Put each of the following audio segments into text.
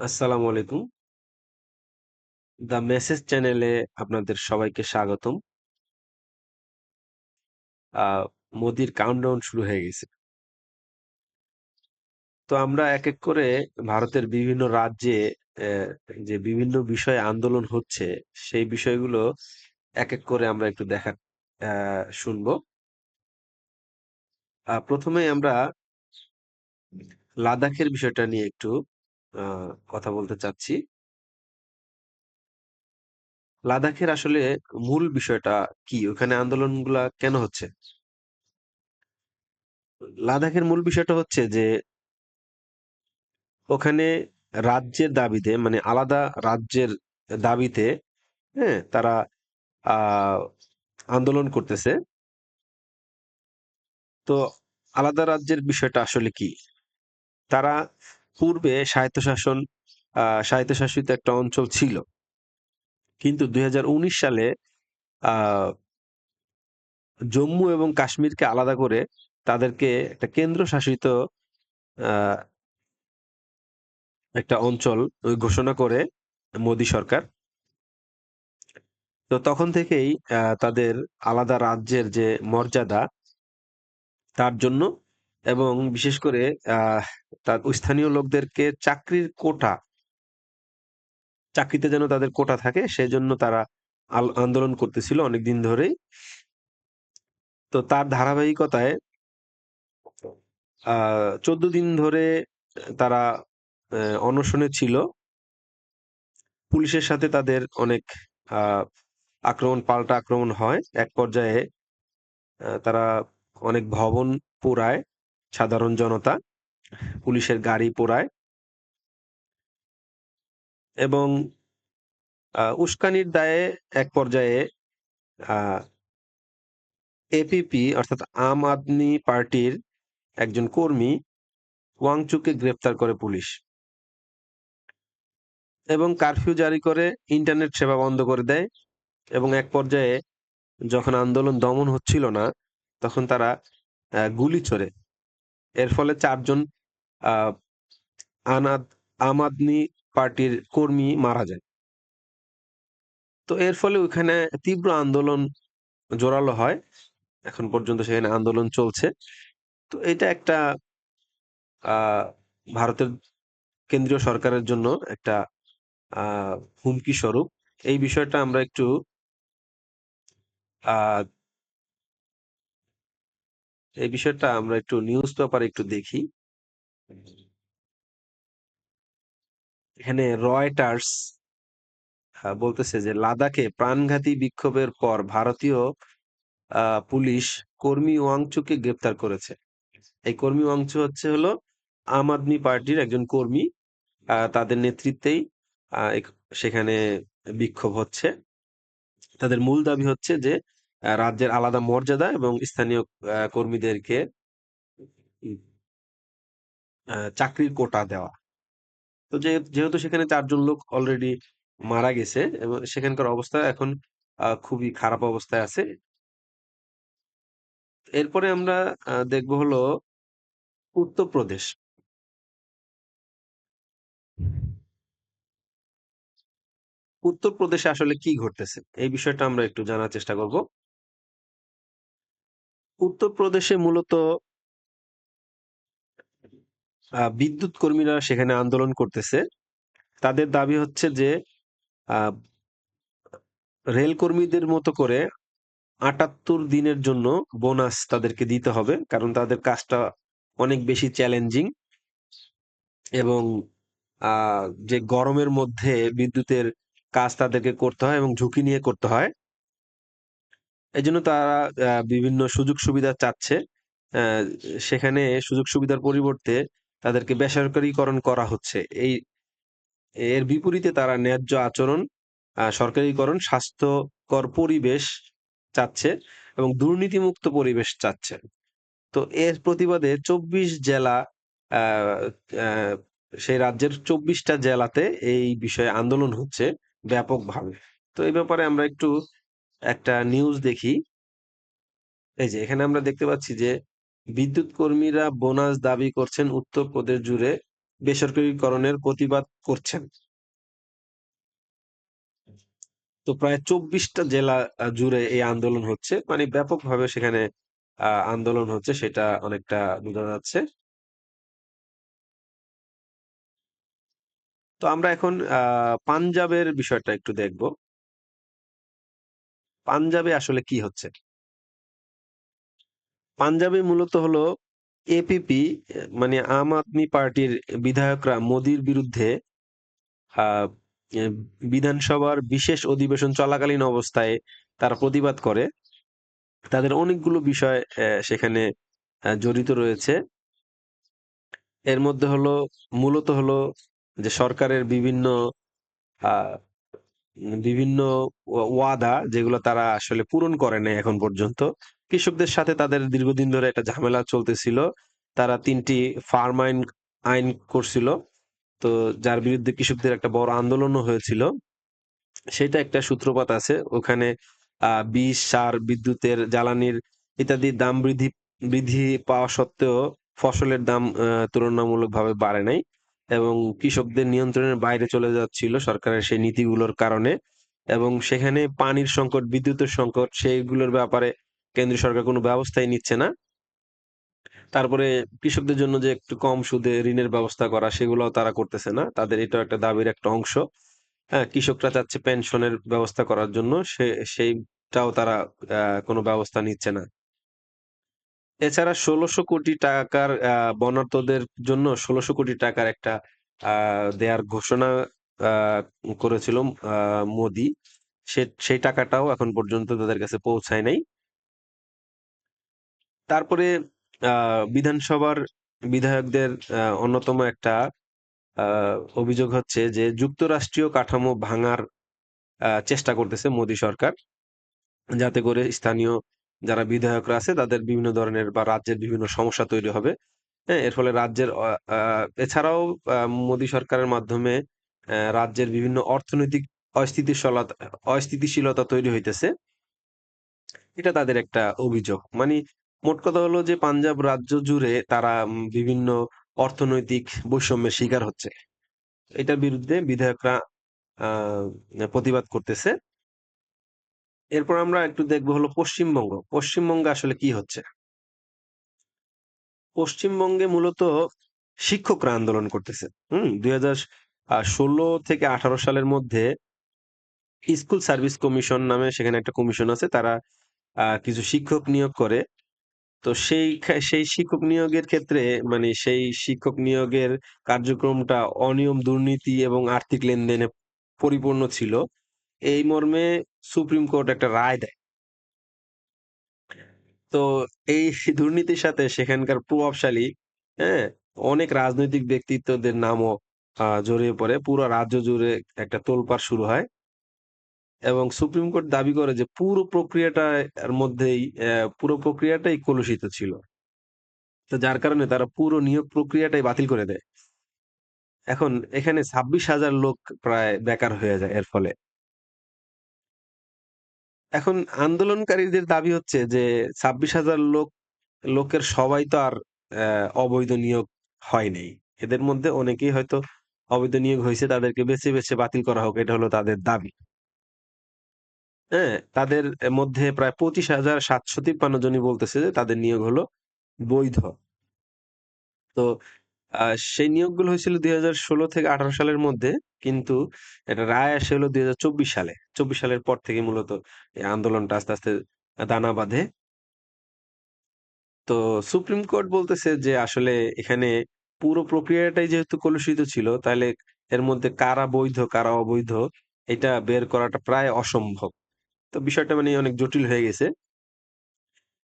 আসসালামু আলাইকুম। The message চ্যানেলে আপনাদের সবাইকে স্বাগতম। মোদির কাউন্টডাউন শুরু হয়ে গেছে। তো আমরা এক, এক করে ভারতের বিভিন্ন রাজ্যে যে বিভিন্ন বিষয়ে আন্দোলন হচ্ছে, সেই বিষয়গুলো এক, এক করে আমরা একটু দেখা শুনব। ১ম আমরা লাদাখের বিষয়টা নিয়ে একটু কথা বলতে চাচ্ছি। লাদাখের আসলে মূল বিষয়টা কি? ওখানে আন্দোলনগুলা কেন হচ্ছে? লাদাখের মূল বিষয়টা হচ্ছে যে, ওখানে রাজ্যের দাবিতে মানে আলাদা রাজ্যের দাবিতে হ্যাঁ তারা আন্দোলন করতেছে তো আলাদা রাজ্যের বিষয়টা আসলে কি তারা পূর্বে স্বায়ত্তশাসন স্বায়ত্তশাসিত একটা অঞ্চল ছিল। কিন্তু দুই হাজার উনিশ সালে জম্মু এবং কাশ্মীরকে আলাদা করে তাদেরকে একটা কেন্দ্র শাসিত একটা অঞ্চল ঘোষণা করে মোদী সরকার। তো তখন থেকেই তাদের আলাদা রাজ্যের যে মর্যাদা, তার জন্য এবং বিশেষ করে আহ, তার স্থানীয় লোকদেরকে চাকরির কোটা চাকরিতে যেন তাদের কোটা থাকে সেজন্য তারা আন্দোলন করতেছিল অনেকদিন ধরেই। তো তার ধারাবাহিকতায় আহ চোদ্দ দিন ধরে তারা অনশনে ছিল। পুলিশের সাথে তাদের অনেক আক্রমণ পাল্টা আক্রমণ হয়। এক পর্যায়ে তারা অনেক ভবন পোড়ায়। সাধারণ জনতা, পুলিশের গাড়ি পোড়ায় এবং উস্কানির দায়ে এক পর্যায়ে এপিপি অর্থাৎ আম আদমি পার্টির একজন কর্মী ওয়াংচুকে গ্রেপ্তার করে পুলিশ এবং কারফিউ জারি করে ইন্টারনেট সেবা বন্ধ করে দেয় এবং এক পর্যায়ে যখন আন্দোলন দমন হচ্ছিল না, তখন তারা গুলি ছোড়ে। এর ফলে চারজন আনাদ আম আদমি পার্টির কর্মী মারা যায়। তো এর ফলে ওইখানে তীব্র আন্দোলন জোরালো হয়। এখন পর্যন্ত সেখানে আন্দোলন চলছে। তো এটা একটা ভারতের কেন্দ্রীয় সরকারের জন্য একটা হুমকি স্বরূপ। এই বিষয়টা আমরা একটু এই বিষয়টা আমরা একটু নিউজ পেপারে একটু দেখি। এখানে রয়টার্স বলতেছে যে লাদাখে প্রাণঘাতী বিক্ষোভের পর ভারতীয় পুলিশ কর্মী ওয়াংচুকে গ্রেপ্তার করেছে। এই কর্মী ওয়াংচু হচ্ছে হলো আম আদমি পার্টির একজন কর্মী তাদের নেতৃত্বেই সেখানে বিক্ষোভ হচ্ছে। তাদের মূল দাবি হচ্ছে যে রাজ্যের আলাদা মর্যাদা এবং স্থানীয় কর্মীদেরকে চাকরির কোটা দেওয়া। তো যেহেতু সেখানে চারজন লোক অলরেডি মারা গেছে এবং সেখানকার অবস্থা এখন খুবই খারাপ অবস্থায় আছে। এরপরে আমরা দেখব হলো উত্তরপ্রদেশ উত্তরপ্রদেশে আসলে কি ঘটতেছে? এই বিষয়টা আমরা একটু জানার চেষ্টা করব। উত্তরপ্রদেশে মূলত আহ, বিদ্যুৎ কর্মীরা সেখানে আন্দোলন করতেছে। তাদের দাবি হচ্ছে যে আহ, রেল কর্মীদের মতো করে আটাত্তর দিনের জন্য বোনাস তাদেরকে দিতে হবে কারণ তাদের কাজটা অনেক বেশি চ্যালেঞ্জিং। এবং আহ, যে গরমের মধ্যে বিদ্যুতের কাজ তাদেরকে করতে হয় এবং ঝুঁকি নিয়ে করতে হয়। এই জন্য তারা বিভিন্ন সুযোগ সুবিধা চাচ্ছে। সেখানে সুযোগ সুবিধার পরিবর্তে তাদেরকে বেসরকারীকরণ করা হচ্ছে। এই, এর বিপরীতে তারা ন্যায্য আচরণ সরকারিকরণ, স্বাস্থ্যকর পরিবেশ চাচ্ছে এবং দুর্নীতিমুক্ত পরিবেশ চাচ্ছে। তো এর প্রতিবাদে চব্বিশ জেলা সেই রাজ্যের চব্বিশটা জেলাতে এই বিষয়ে আন্দোলন হচ্ছে ব্যাপকভাবে। তো এই ব্যাপারে আমরা একটু একটা নিউজ দেখি। এই যে, এখানে আমরা দেখতে পাচ্ছি যে, বিদ্যুৎ কর্মীরা বোনাস দাবি করছেন উত্তরপ্রদেশ জুড়ে বেসরকারীকরণের প্রতিবাদ করছেন। তো প্রায় চব্বিশটা জেলা জুড়ে এই আন্দোলন হচ্ছে। মানে ব্যাপকভাবে সেখানে আন্দোলন হচ্ছে সেটা অনেকটা বোঝা যাচ্ছে। তো আমরা এখন পাঞ্জাবের বিষয়টা একটু দেখব। পাঞ্জাবে আসলে কি হচ্ছে? পাঞ্জাবে মূলত হলো এপিপি মানে আম আদমি পার্টির বিধায়করা মোদির বিরুদ্ধে বিধানসভার বিশেষ অধিবেশন চলাকালীন অবস্থায় তারা প্রতিবাদ করে। তাদের অনেকগুলো বিষয় সেখানে জড়িত রয়েছে। এর মধ্যে হলো, মূলত হলো যে সরকারের বিভিন্ন বিভিন্ন ওয়াদা যেগুলো তারা আসলে পূরণ করে নাই এখন পর্যন্ত। কৃষকদের সাথে তাদের দীর্ঘদিন ধরে একটা ঝামেলা চলতেছিল। তারা তিনটি ফার্ম আইন আইন করছিল। তো যার বিরুদ্ধে কৃষকদের একটা বড় আন্দোলনও হয়েছিল। সেটা একটা সূত্রপাত আছে। ওখানে বিষ, সার, বিদ্যুতের, জ্বালানির ইত্যাদির দাম বৃদ্ধি বৃদ্ধি পাওয়া সত্ত্বেও ফসলের দাম তুলনামূলকভাবে বাড়ে নাই। এবং কৃষকদের নিয়ন্ত্রণের বাইরে চলে যাচ্ছিল সরকারের সেই নীতিগুলোর কারণে। এবং সেখানে পানির সংকট, বিদ্যুতের সংকট, সেইগুলোর ব্যাপারে কেন্দ্রীয় সরকার কোনো ব্যবস্থাই নিচ্ছে না। তারপরে কৃষকদের জন্য যে একটু কম সুদে ঋণের ব্যবস্থা করা, সেগুলোও তারা করতেছে না। তাদের এটা একটা দাবির একটা অংশ। হ্যাঁ কৃষকরা চাচ্ছে পেনশনের ব্যবস্থা করার জন্য। সে, সেইটাও তারা কোনো ব্যবস্থা নিচ্ছে না। এছাড়া ষোলোশো কোটি টাকার বনার্থদের জন্য ষোলোশো কোটি টাকার একটা দেয়ার ঘোষণা করেছিল মোদি। সে সেই টাকাটাও এখন পর্যন্ত তাদের কাছে পৌঁছায় নাই। তারপরে বিধানসভার বিধায়কদের অন্যতম একটা অভিযোগ হচ্ছে যে যুক্তরাষ্ট্রীয় কাঠামো ভাঙার চেষ্টা করতেছে মোদী সরকার। যাতে করে স্থানীয় যারা বিধায়করা আছে, তাদের বিভিন্ন ধরনের বা রাজ্যের বিভিন্ন সমস্যা তৈরি হবে। হ্যাঁ এর ফলে রাজ্যের এছাড়াও মোদী সরকারের মাধ্যমে রাজ্যের বিভিন্ন অর্থনৈতিক অস্থিতিশীলতা অস্থিতিশীলতা তৈরি হইতেছে। এটা তাদের একটা অভিযোগ। মানে মোট কথা হলো যে, পাঞ্জাব রাজ্য জুড়ে তারা বিভিন্ন অর্থনৈতিক বৈষম্যের শিকার হচ্ছে। এটার বিরুদ্ধে বিধায়করা প্রতিবাদ করতেছে। এরপর আমরা একটু দেখব হলো পশ্চিমবঙ্গ। পশ্চিমবঙ্গে আসলে কি হচ্ছে? পশ্চিমবঙ্গে মূলত শিক্ষকরা আন্দোলন করতেছে। হম, দুই হাজার ষোলো থেকে আঠারো সালের মধ্যে স্কুল সার্ভিস কমিশন নামে সেখানে একটা কমিশন আছে, তারা কিছু শিক্ষক নিয়োগ করে। তো সেই সেই শিক্ষক নিয়োগের ক্ষেত্রে মানে সেই শিক্ষক নিয়োগের কার্যক্রমটা অনিয়ম, দুর্নীতি এবং আর্থিক লেনদেনে পরিপূর্ণ ছিল। এই মর্মে সুপ্রিম কোর্ট একটা রায় দেয়। তো এই দুর্নীতির সাথে সেখানকার প্রভাবশালী হ্যাঁ অনেক রাজনৈতিক ব্যক্তিত্বদের নামও জড়িয়ে পড়ে। পুরো রাজ্য জুড়ে একটা তোলপাড় শুরু হয়। এবং সুপ্রিম কোর্ট দাবি করে যে পুরো প্রক্রিয়াটার মধ্যেই পুরো প্রক্রিয়াটাই কলুষিত ছিল। তো যার কারণে তারা পুরো নিয়োগ প্রক্রিয়াটাই বাতিল করে দেয়। এখন এখানে ছাব্বিশ হাজার লোক প্রায় বেকার হয়ে যায় এর ফলে। এখন আন্দোলনকারীদের দাবি হচ্ছে যে, ছাব্বিশ হাজার লোক, লোকের সবাই তো আর অবৈধ নিয়োগ হয়নি এদের মধ্যে অনেকেই হয়তো অবৈধ নিয়োগ হয়েছে, তাদেরকে বেছে বেছে বাতিল করা হোক, এটা হলো তাদের দাবি। হ্যাঁ তাদের মধ্যে প্রায় পঁচিশ হাজার সাতশো তিপ্পান্ন জনই বলতেছে যে তাদের নিয়োগ হলো বৈধ। তো সেই নিয়োগগুলো হয়েছিল দুই হাজার ষোলো থেকে আঠারো সালের মধ্যে, কিন্তু এটা রায় আসে হলো দুই হাজার চব্বিশ সালে। চব্বিশ সালের পর থেকে মূলত এই আন্দোলনটা আস্তে আস্তে দানা বাঁধে। তো সুপ্রিম কোর্ট বলতেছে যে আসলে এখানে পুরো প্রক্রিয়াটাই যেহেতু কলুষিত ছিল, তাহলে এর মধ্যে কারা বৈধ, কারা অবৈধ, এটা বের করাটা প্রায় অসম্ভব। তো বিষয়টা মানে অনেক জটিল হয়ে গেছে।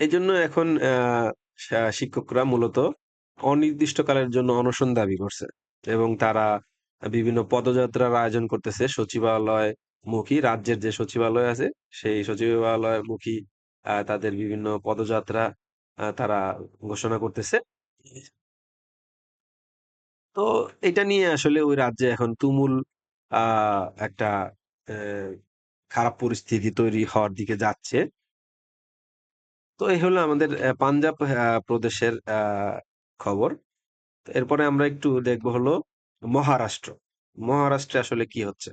এই জন্য এখন শিক্ষকরা মূলত অনির্দিষ্টকালের জন্য অনশন দাবি করছে এবং তারা বিভিন্ন পদযাত্রার আয়োজন করতেছে। সচিবালয় মুখী, রাজ্যের যে সচিবালয় আছে, সেই সচিবালয় মুখী তাদের বিভিন্ন পদযাত্রা তারা ঘোষণা করতেছে। তো এটা নিয়ে আসলে ওই রাজ্যে এখন তুমুল একটা খারাপ পরিস্থিতি তৈরি হওয়ার দিকে যাচ্ছে। তো এই হলো আমাদের পাঞ্জাব প্রদেশের খবর। এরপরে আমরা একটু দেখব হলো মহারাষ্ট্র। মহারাষ্ট্রে আসলে কি হচ্ছে?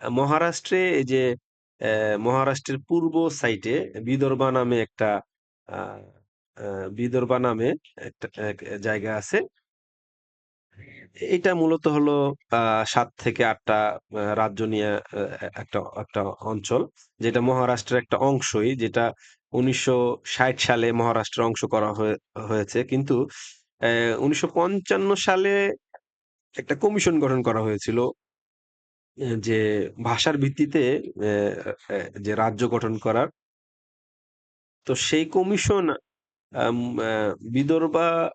মহারাষ্ট্রে যে মহারাষ্ট্রের পূর্ব সাইটে বিদর্ভা নামে একটা বিদর্ভা নামে একটা জায়গা আছে। এটা মূলত হলো সাত থেকে আটটা রাজ্য নিয়ে একটা একটা অঞ্চল। যেটা মহারাষ্ট্রের একটা অংশই, যেটা উনিশশো ষাট সালে মহারাষ্ট্রের অংশ করা হয়ে- হয়েছে। কিন্তু উনিশশো সালে একটা কমিশন গঠন করা হয়েছিল যে ভাষার ভিত্তিতে যে রাজ্য গঠন করার। তো সেই কমিশন আহ, বিদর্ভা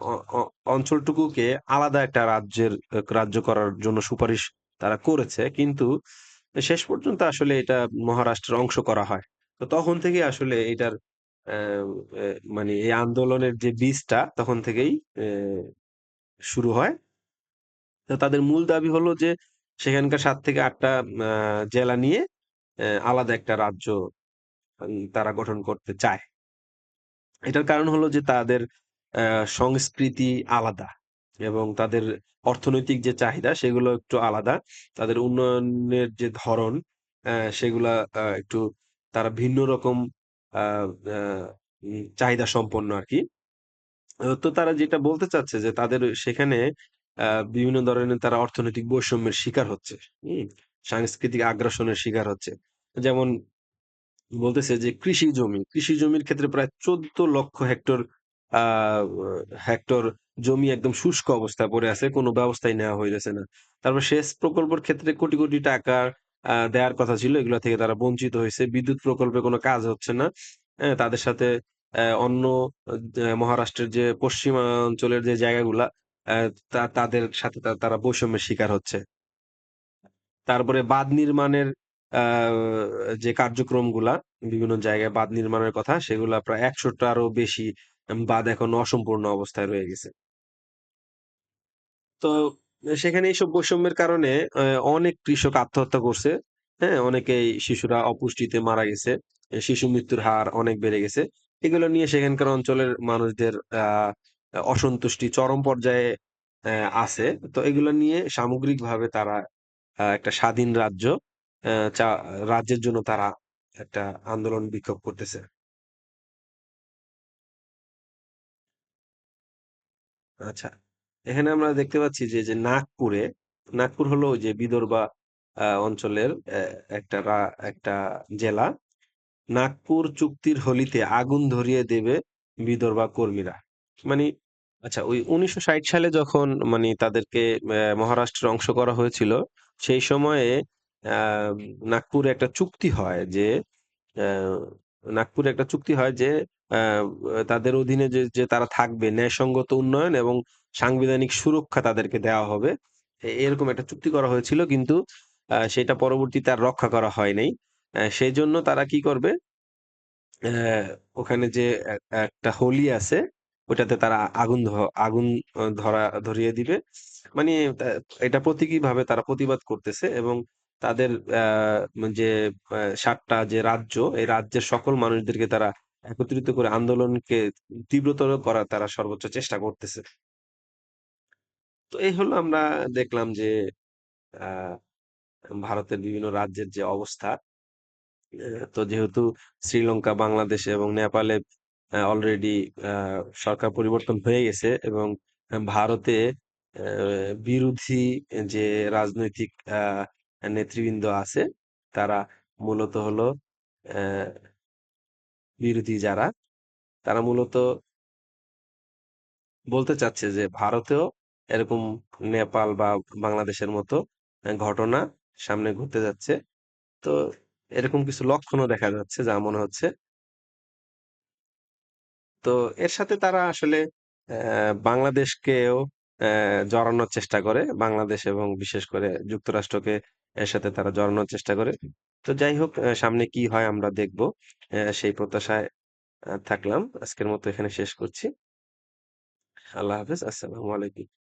অ- অঞ্চলটুকুকে আলাদা একটা রাজ্যের রাজ্য করার জন্য সুপারিশ তারা করেছে। কিন্তু শেষ পর্যন্ত আসলে এটা মহারাষ্ট্রের অংশ করা হয়। তো তখন থেকে আসলে এটার মানে এই আন্দোলনের যে বীজটা তখন থেকেই শুরু হয়। তো তাদের মূল দাবি হলো যে, সেখানকার সাত থেকে আটটা জেলা নিয়ে আলাদা একটা রাজ্য তারা গঠন করতে চায়। এটার কারণ হলো যে তাদের সংস্কৃতি আলাদা এবং তাদের অর্থনৈতিক যে চাহিদা সেগুলো একটু আলাদা। তাদের উন্নয়নের যে ধরন সেগুলা একটু তারা ভিন্ন রকম চাহিদা সম্পন্ন আর কি তো তারা যেটা বলতে চাচ্ছে যে তাদের সেখানে বিভিন্ন ধরনের তারা অর্থনৈতিক বৈষম্যের শিকার হচ্ছে সাংস্কৃতিক আগ্রাসনের শিকার হচ্ছে। যেমন বলতেছে যে কৃষি জমি কৃষি জমির ক্ষেত্রে প্রায় চোদ্দ লক্ষ হেক্টর হেক্টর জমি একদম শুষ্ক অবস্থায় পড়ে আছে কোনো ব্যবস্থাই নেওয়া হইতেছে না। তারপর সেচ প্রকল্পের ক্ষেত্রে কোটি কোটি টাকা আহ, দেওয়ার কথা ছিল, এগুলো থেকে তারা বঞ্চিত হয়েছে। বিদ্যুৎ প্রকল্পে কোনো কাজ হচ্ছে না। তাদের সাথে অন্য মহারাষ্ট্রের যে পশ্চিমাঞ্চলের যে জায়গাগুলা তাদের সাথে তারা বৈষম্যের শিকার হচ্ছে। তারপরে বাঁধ নির্মাণের যে কার্যক্রমগুলা, বিভিন্ন জায়গায় বাঁধ নির্মাণের কথা, সেগুলা প্রায় একশোটারও বেশি বাঁধ এখন অসম্পূর্ণ অবস্থায় রয়ে গেছে। তো সেখানে এইসব বৈষম্যের কারণে অনেক কৃষক আত্মহত্যা করছে। হ্যাঁ অনেকেই শিশুরা অপুষ্টিতে মারা গেছে শিশু মৃত্যুর হার অনেক বেড়ে গেছে। এগুলো নিয়ে সেখানকার অঞ্চলের মানুষদের আহ অসন্তুষ্টি চরম পর্যায়ে আহ, আছে। তো এগুলো নিয়ে সামগ্রিকভাবে তারা আহ, একটা স্বাধীন রাজ্য আহ, চা- রাজ্যের জন্য তারা একটা আন্দোলন বিক্ষোভ করতেছে। আচ্ছা। এখানে আমরা দেখতে পাচ্ছি যে যে নাগপুরে, নাগপুর হলো ওই যে বিদর্ভা অঞ্চলের একটা একটা জেলা। নাগপুর চুক্তির হোলিতে আগুন ধরিয়ে দেবে বিদর্ভা কর্মীরা। মানে আচ্ছা ওই উনিশশো ষাট সালে যখন মানে তাদেরকে মহারাষ্ট্রের অংশ করা হয়েছিল, সেই সময়ে নাগপুরে একটা চুক্তি হয় যে নাগপুরে একটা চুক্তি হয় যে তাদের অধীনে যে যে তারা থাকবে ন্যায়সঙ্গত উন্নয়ন এবং সাংবিধানিক সুরক্ষা তাদেরকে দেওয়া হবে। এরকম একটা চুক্তি করা হয়েছিল কিন্তু সেটা পরবর্তীতে আর রক্ষা করা হয় নাই। সেই জন্য তারা কি করবে? ওখানে যে একটা হোলি আছে, ওটাতে তারা আগুন আগুন ধরা, ধরিয়ে দিবে। মানে এটা প্রতীকী ভাবে তারা প্রতিবাদ করতেছে এবং তাদের যে সাতটা যে রাজ্য, এই রাজ্যের সকল মানুষদেরকে তারা একত্রিত করে আন্দোলনকে তীব্রতর করার তারা সর্বোচ্চ চেষ্টা করতেছে। তো এই হলো আমরা দেখলাম যে ভারতের বিভিন্ন রাজ্যের যে অবস্থা তো যেহেতু শ্রীলঙ্কা, বাংলাদেশ এবং নেপালে অলরেডি সরকার পরিবর্তন হয়ে গেছে এবং ভারতে বিরোধী যে রাজনৈতিক নেতৃবৃন্দ আছে, তারা মূলত হলো বিরোধী যারা, তারা মূলত বলতে চাচ্ছে যে ভারতেও এরকম নেপাল বা বাংলাদেশের মতো ঘটনা সামনে ঘটতে যাচ্ছে। তো এরকম কিছু লক্ষণও দেখা যাচ্ছে, যা মনে হচ্ছে। তো এর সাথে তারা আসলে বাংলাদেশকেও জড়ানোর চেষ্টা করে। বাংলাদেশ এবং বিশেষ করে যুক্তরাষ্ট্রকে এর সাথে তারা জড়ানোর চেষ্টা করে। তো যাই হোক সামনে কি হয় আমরা দেখব সেই প্রত্যাশায় থাকলাম। আজকের মতো এখানে শেষ করছি। আল্লাহ হাফেজ, আসসালামু আলাইকুম।